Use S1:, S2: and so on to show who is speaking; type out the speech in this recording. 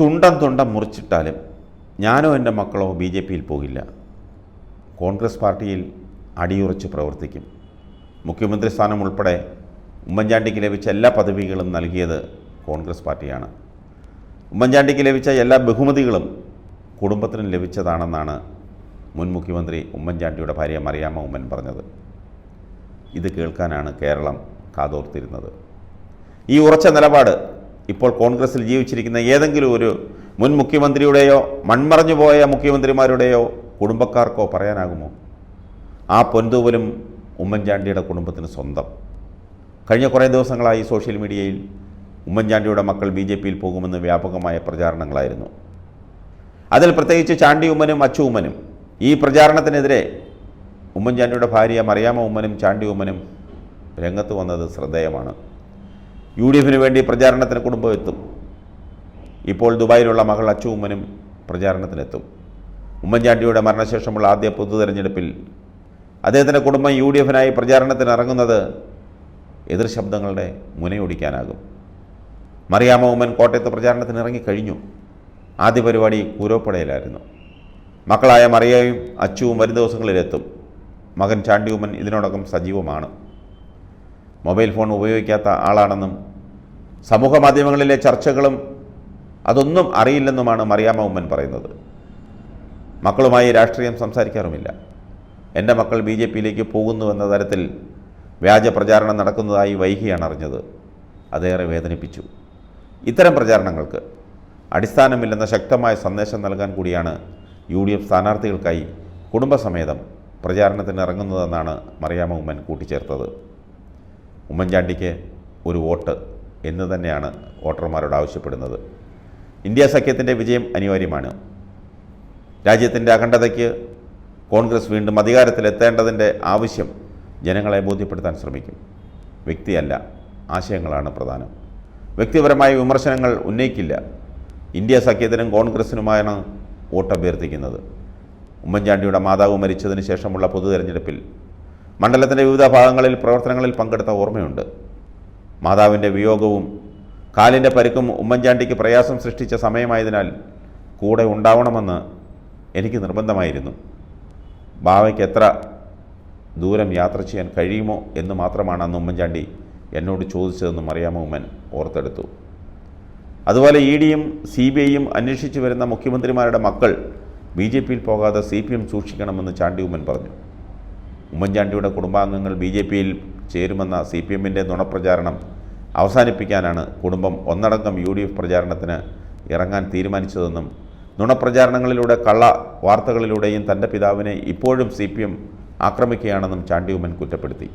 S1: തുണ്ടം തുണ്ടം മുറിച്ചിട്ടാലും ഞാനോ എന്റെ മക്കളോ ബി ജെ പിയിൽ പോകില്ല. കോൺഗ്രസ് പാർട്ടിയിൽ അടിയുറച്ച് പ്രവർത്തിക്കും. മുഖ്യമന്ത്രി സ്ഥാനം ഉൾപ്പെടെ ഉമ്മൻചാണ്ടിക്ക് ലഭിച്ച എല്ലാ പദവികളും നൽകിയത് കോൺഗ്രസ് പാർട്ടിയാണ്. ഉമ്മൻചാണ്ടിക്ക് ലഭിച്ച എല്ലാ ബഹുമതികളും കുടുംബത്തിനും ലഭിച്ചതാണെന്നാണ് മുൻ മുഖ്യമന്ത്രി ഉമ്മൻചാണ്ടിയുടെ ഭാര്യ മറിയാമ്മ ഉമ്മൻ പറഞ്ഞത്. ഇത് കേൾക്കാനാണ് കേരളം കാതോർത്തിരുന്നത്. ഈ ഉറച്ച നിലപാട് ഇപ്പോൾ കോൺഗ്രസ്സിൽ ജീവിച്ചിരിക്കുന്ന ഏതെങ്കിലും ഒരു മുൻ മുഖ്യമന്ത്രിയുടെയോ മൺമറഞ്ഞു പോയ മുഖ്യമന്ത്രിമാരുടെയോ കുടുംബക്കാർക്കോ പറയാനാകുമോ? ആ പൊന്തൂവലും ഉമ്മൻചാണ്ടിയുടെ കുടുംബത്തിന് സ്വന്തം. കഴിഞ്ഞ കുറേ ദിവസങ്ങളായി സോഷ്യൽ മീഡിയയിൽ ഉമ്മൻചാണ്ടിയുടെ മക്കൾ ബി ജെ പിയിൽ പോകുമെന്ന് വ്യാപകമായ പ്രചാരണങ്ങളായിരുന്നു. അതിൽ പ്രത്യേകിച്ച് ചാണ്ടി ഉമ്മനും അച്ചു ഉമ്മനും. ഈ പ്രചാരണത്തിനെതിരെ ഉമ്മൻചാണ്ടിയുടെ ഭാര്യ മറിയാമ്മ ഉമ്മനും ചാണ്ടി ഉമ്മനും രംഗത്ത് വന്നത് ശ്രദ്ധേയമാണ്. യു ഡി എഫിന് വേണ്ടി പ്രചാരണത്തിന് കുടുംബം എത്തും. ഇപ്പോൾ ദുബായിലുള്ള മകൾ അച്ചു ഉമ്മനും പ്രചാരണത്തിനെത്തും. ഉമ്മൻചാണ്ടിയുടെ മരണശേഷമുള്ള ആദ്യ പൊതു തെരഞ്ഞെടുപ്പിൽ അദ്ദേഹത്തിന്റെ കുടുംബം യു ഡി എഫിനായി പ്രചാരണത്തിന് ഇറങ്ങുന്നത് എതിർ ശബ്ദങ്ങളുടെ മുനയൊടിക്കാനാകും. മറിയാമ ഉമ്മൻ കോട്ടയത്ത് പ്രചാരണത്തിന് ഇറങ്ങിക്കഴിഞ്ഞു. ആദ്യ പരിപാടി കൂരോപ്പടയിലായിരുന്നു. മക്കളായ മറിയയും അച്ചുവും വരും ദിവസങ്ങളിലെത്തും. മകൻ ചാണ്ടിയുമ്മൻ ഇതിനോടകം സജീവമാണ്. മൊബൈൽ ഫോൺ ഉപയോഗിക്കാത്ത ആളാണെന്നും സമൂഹ മാധ്യമങ്ങളിലെ ചർച്ചകളും അതൊന്നും അറിയില്ലെന്നുമാണ് മറിയാമ്മ ഉമ്മൻ പറയുന്നത്. മക്കളുമായി രാഷ്ട്രീയം സംസാരിക്കാറുമില്ല. എന്റെ മക്കൾ ബി ജെ പിയിലേക്ക് പോകുന്നുവെന്ന തരത്തിൽ വ്യാജ പ്രചാരണം നടക്കുന്നതായി വൈകിയാണ് അറിഞ്ഞത്. അതേറെ വേദനിപ്പിച്ചു. ഇത്തരം പ്രചാരണങ്ങൾക്ക് അടിസ്ഥാനമില്ലെന്ന ശക്തമായ സന്ദേശം നൽകാൻ കൂടിയാണ് യു ഡി എഫ് സ്ഥാനാർത്ഥികൾക്കായി കുടുംബസമേതം പ്രചാരണത്തിന് ഇറങ്ങുന്നതെന്നാണ് മറിയാമ്മ ഉമ്മൻ കൂട്ടിച്ചേർത്തത്. ഉമ്മൻചാണ്ടിക്ക് ഒരു വോട്ട് എന്ന് തന്നെയാണ് വോട്ടർമാരോട് ആവശ്യപ്പെടുന്നത്. ഇന്ത്യ സഖ്യത്തിന്റെ വിജയം അനിവാര്യമാണ്. രാജ്യത്തിന്റെ അഖണ്ഡതയ്ക്ക് കോൺഗ്രസ് വീണ്ടും അധികാരത്തിലെത്തേണ്ടതിന്റെ ആവശ്യം ജനങ്ങളെ ബോധ്യപ്പെടുത്താൻ ശ്രമിക്കും. വ്യക്തിയല്ല ആശയങ്ങളാണ് പ്രധാനം. വ്യക്തിപരമായ വിമർശനങ്ങൾ ഉന്നയിക്കില്ല. ഇന്ത്യ സഖ്യത്തിനും കോൺഗ്രസിനുമാണ് വോട്ട് അഭ്യർത്ഥിക്കുന്നത് ഉമ്മൻചാണ്ടിയുടെ മാതാവ് മരിച്ചതിന് ശേഷമുള്ള പൊതു തെരഞ്ഞെടുപ്പിൽ മണ്ഡലത്തിന്റെ വിവിധ ഭാഗങ്ങളിൽ പ്രവർത്തനങ്ങളിൽ പങ്കെടുത്ത ഓർമ്മയുണ്ട്. മാതാവിന്റെ വിയോഗവും കാലിന്റെ പരുക്കും ഉമ്മൻചാണ്ടിക്ക് പ്രയാസം സൃഷ്ടിച്ച സമയമായതിനാൽ കൂടെ ഉണ്ടാവണമെന്ന് എനിക്ക് നിർബന്ധമായിരുന്നു. ബാവയ്ക്ക് എത്ര ദൂരം യാത്ര ചെയ്യാൻ കഴിയുമോ എന്ന് മാത്രമാണ് അന്ന് ഉമ്മൻചാണ്ടി എന്നോട് ചോദിച്ചതെന്നും അറിയാമോ ഉമ്മൻ? ഓർത്തെടുത്തു. അതുപോലെ ഇ ഡിയും സി ബി ഐയും അന്വേഷിച്ചു വരുന്ന മുഖ്യമന്ത്രിമാരുടെ മക്കൾ ബി ജെ പിയിൽ പോകാതെ സി പി എം സൂക്ഷിക്കണമെന്ന് ചാണ്ടി ഉമ്മൻ പറഞ്ഞു. ഉമ്മൻചാണ്ടിയുടെ കുടുംബാംഗങ്ങൾ ബി ജെ പിയിൽ ചേരുമെന്ന സി പി എമ്മിന്റെ നുണപ്രചാരണം അവസാനിപ്പിക്കാനാണ് കുടുംബം ഒന്നടങ്കം യു ഡി എഫ് പ്രചാരണത്തിന് ഇറങ്ങാൻ തീരുമാനിച്ചതെന്നും നുണപ്രചാരണങ്ങളിലൂടെ കള്ള വാർത്തകളിലൂടെയും തന്റെ പിതാവിനെ ഇപ്പോഴും സി പി എം ആക്രമിക്കുകയാണെന്നും ചാണ്ടി ഉമ്മൻ കുറ്റപ്പെടുത്തി.